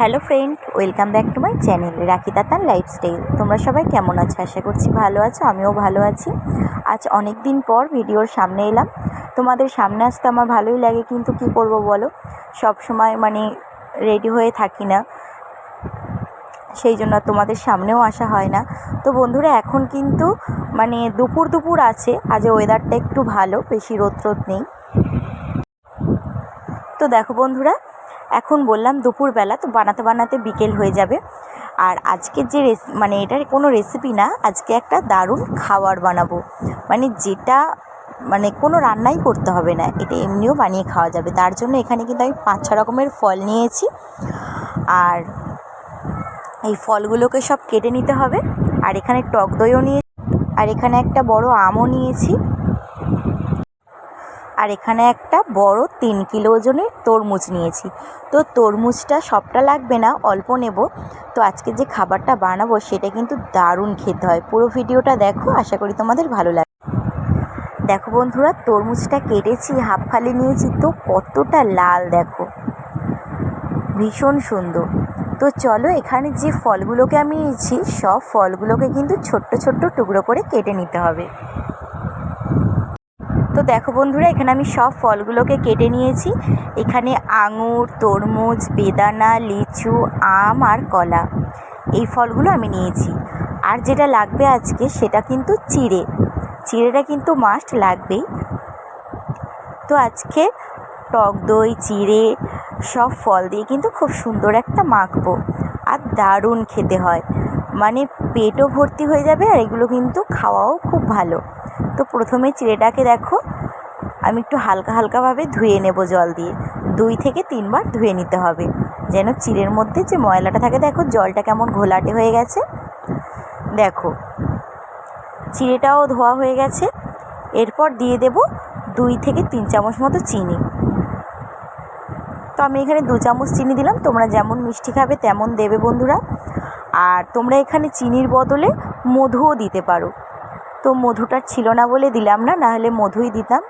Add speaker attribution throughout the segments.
Speaker 1: Hello friend, welcome back to my channel Rakhi Tatan lifestyle. তোমরা সবাই কেমন আছো? আশা করছি ভালো আছো, আমিও ভালো আছি। আজ অনেক দিন পর ভিডিওর সামনে এলাম। তোমাদের সামনে আসতে আমার ভালোই লাগে, কিন্তু কি করব বলো? সব সময় মানে রেডি হয়ে থাকি না। সেই জন্য তোমাদের সামনেও আসা হয় না। তো বন্ধুরা, এখন কিন্তু মানে দুপুর দুপুর আছে। আজ ওয়েদারটা একটু ভালো, বেশি রোদ রোদ নেই। তো দেখো বন্ধুরা এখন বললাম দুপুরবেলা, তো বানাতে বানাতে বিকেল হয়ে যাবে। আর আজকের যে রেসি মানে এটার কোনো রেসিপি না, আজকে একটা দারুণ খাবার বানাবো। মানে যেটা মানে কোনো রান্নাই করতে হবে না, এটা এমনিও বানিয়ে খাওয়া যাবে। তার জন্য এখানে কিন্তু আমি পাঁচ ছ রকমের ফল নিয়েছি। আর এই ফলগুলোকে সব কেটে নিতে হবে। আর এখানে টক দইও নিয়ে আর এখানে একটা বড় আমও নিয়েছি। আর এখানে একটা বড় তিন কিলো ওজনের তরমুজ নিয়েছি। তো তরমুজটা সবটা লাগবে না, অল্প নেব। তো আজকে যে খাবারটা বানাবো সেটা কিন্তু দারুণ খেতে হয়। পুরো ভিডিওটা দেখো, আশা করি তোমাদের ভালো লাগে, দেখো বন্ধুরা, তরমুজটা কেটেছি, হাফ ফালি নিয়েছি। তো কতটা লাল দেখো, ভীষণ সুন্দর। তো চলো এখানে যে ফলগুলোকে আমি নিয়েছি, সব ফলগুলোকে কিন্তু ছোট্ট ছোট্ট টুকরো করে কেটে নিতে হবে। তো দেখো বন্ধুরা, এখানে আমি সব ফলগুলোকে কেটে নিয়েছি। এখানে আঙুর, তরমুজ, বেদানা, লিচু, আম আর কলা, এই ফলগুলো আমি নিয়েছি। আর যেটা লাগবে আজকে সেটা কিন্তু চিড়ে। চিড়েটা কিন্তু মাস্ট লাগবেই। তো আজকে টক দই, চিড়ে, সব ফল দিয়ে কিন্তু খুব সুন্দর একটা মাখবো। আর দারুণ খেতে হয়। মানে পেটও ভর্তি হয়ে যাবে আর এগুলো কিন্তু খাওয়াও খুব ভালো। তো প্রথমে চিড়েটাকে দেখো, আমি একটু হালকা হালকাভাবে ধুয়ে নেব জল দিয়ে। দুই থেকে তিনবার ধুয়ে নিতে হবে, যেন চিড়ের মধ্যে যে ময়লাটা থাকে, দেখো জলটা কেমন ঘোলাটে হয়ে গেছে। দেখো, চিড়েটাও ধোয়া হয়ে গেছে। এরপর দিয়ে দেব দুই থেকে তিন চামচ মতো চিনি। তো আমি এখানে দু চামচ চিনি দিলাম, তোমরা যেমন মিষ্টি খাবে তেমন দেবে বন্ধুরা। আর তোমরা এখানে চিনির বদলে মধুও দিতে পারো। তো মধুটা ছিল না বলে দিলাম না নাহলে মধুই দিতাম।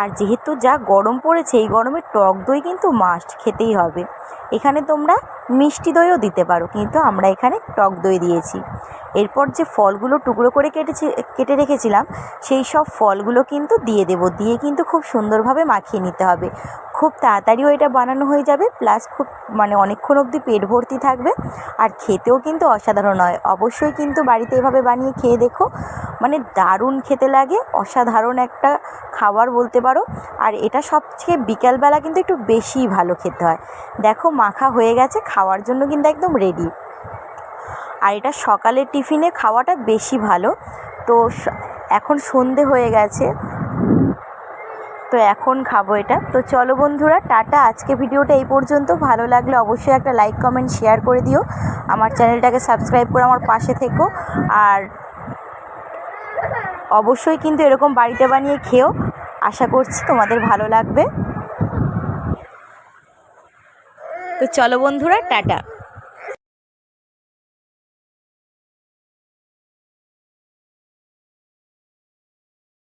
Speaker 1: আর যেহেতু যা গরম পড়েছে, এই গরমে টক দই কিন্তু মাস্ট খেতেই হবে। এখানে তোমরা মিষ্টি দইও দিতে পারো, কিন্তু আমরা এখানে টক দই দিয়েছি। এরপর যে ফলগুলো টুকরো করে কেটেছি, কেটে রেখেছিলাম, সেই সব ফলগুলো কিন্তু দিয়ে দেব। দিয়ে কিন্তু খুব সুন্দরভাবে মাখিয়ে নিতে হবে। খুব তাড়াতাড়িও এটা বানানো হয়ে যাবে প্লাস খুব মানে অনেকক্ষণ অবধি পেট ভর্তি থাকবে। আর খেতেও কিন্তু অসাধারণ হয়। অবশ্যই কিন্তু বাড়িতে এভাবে বানিয়ে খেয়ে দেখো। মানে দারুণ খেতে লাগে, অসাধারণ একটা খাবার বলতে পারো। আর এটা সবচেয়ে বিকালবেলা কিন্তু একটু বেশিই ভালো খেতে হয়। দেখো মাখা হয়ে গেছে, খাওয়ার জন্য কিন্তু একদম রেডি আর এটা সকালের টিফিনে খাওয়াটা বেশি ভালো। তো এখন সন্ধে হয়ে গেছে। তো এখন খাব এটা। তো চলো বন্ধুরা, টাটা। আজকে ভিডিওটা এই পর্যন্ত। ভালো লাগলে অবশ্যই একটা লাইক কমেন্ট শেয়ার করে দিও। আমার চ্যানেলটাকে সাবস্ক্রাইব করে আমার পাশে থেকো। আর অবশ্যই কিন্তু এরকম বাড়িতে বানিয়ে খেও। আশা করছি তোমাদের ভালো লাগবে। তো চলো বন্ধুরা, টাটা।